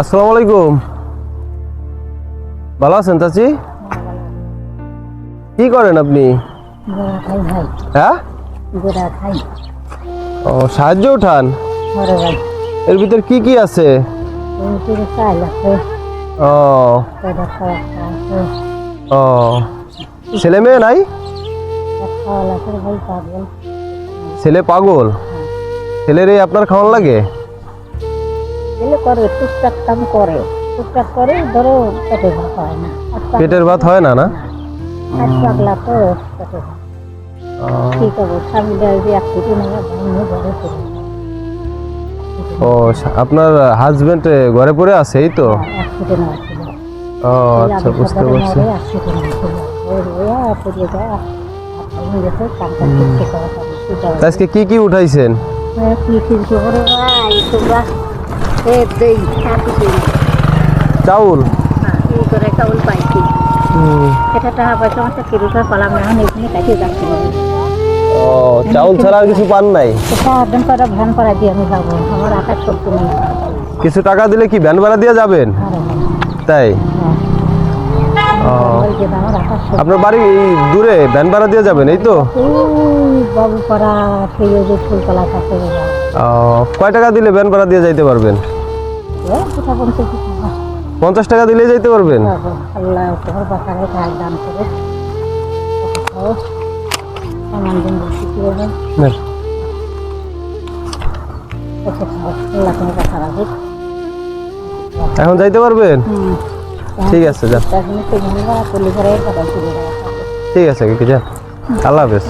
আসসালামু আলাইকুম। ভালো আছেন চাচি? কি করেন আপনি? হ্যাঁ? ও, সাহায্য উঠান? এর ভিতর কি কি আছে? ও। ও। ছেলে মেয়ে নাই? ছেলে পাগল? ছেলের এই আপনার খাওয়ান লাগে? এগুলো করে টুকটাক কাম করে। টুকটাক করে ধরো পেটে ভাত হয় না। পেটের ভাত হয় না না? পাগলা তো পেটে ভাত। ও, কি করব? স্বামী যদি এক কোটি ভাঙিয়ে ঘরে ও আপনার হাজবেন্ড ঘরে পড়ে আছে এই তো? ছিল ও আচ্ছা বুঝতে পারছি। আজকে কি কি উঠাইছেন? কি কিন্তু দেই চাউল? এই করে চাউল পাইছি। এটা টাকা পয়সা মাসে কিরুটা পালাম না এখন এখানে কাছে যাচ্ছি ও চাউল ছাড়া আর কিছু পান নাই? এটা একদিন ভ্যান করা দিয়ে আমি যাব আমার আকাশ শক্তি নেই। কিছু টাকা দিলে কি ভ্যান ভাড়া দিয়ে যাবেন? তাই? ও। ওই যে আমার আকাশ শক্তি আপনার বাড়ি এই দূরে ভ্যান ভাড়া দিয়ে যাবেন এই তো? ফুলতলা কয় টাকা দিলে ভ্যান ভাড়া দিয়ে যাইতে পারবেন? পঞ্চাশ টাকা দিলে যাইতে পারবেন? এখন যাইতে পারবেন? ঠিক আছে শুরু ঠিক আছে যান আল্লাহ হাফেজ।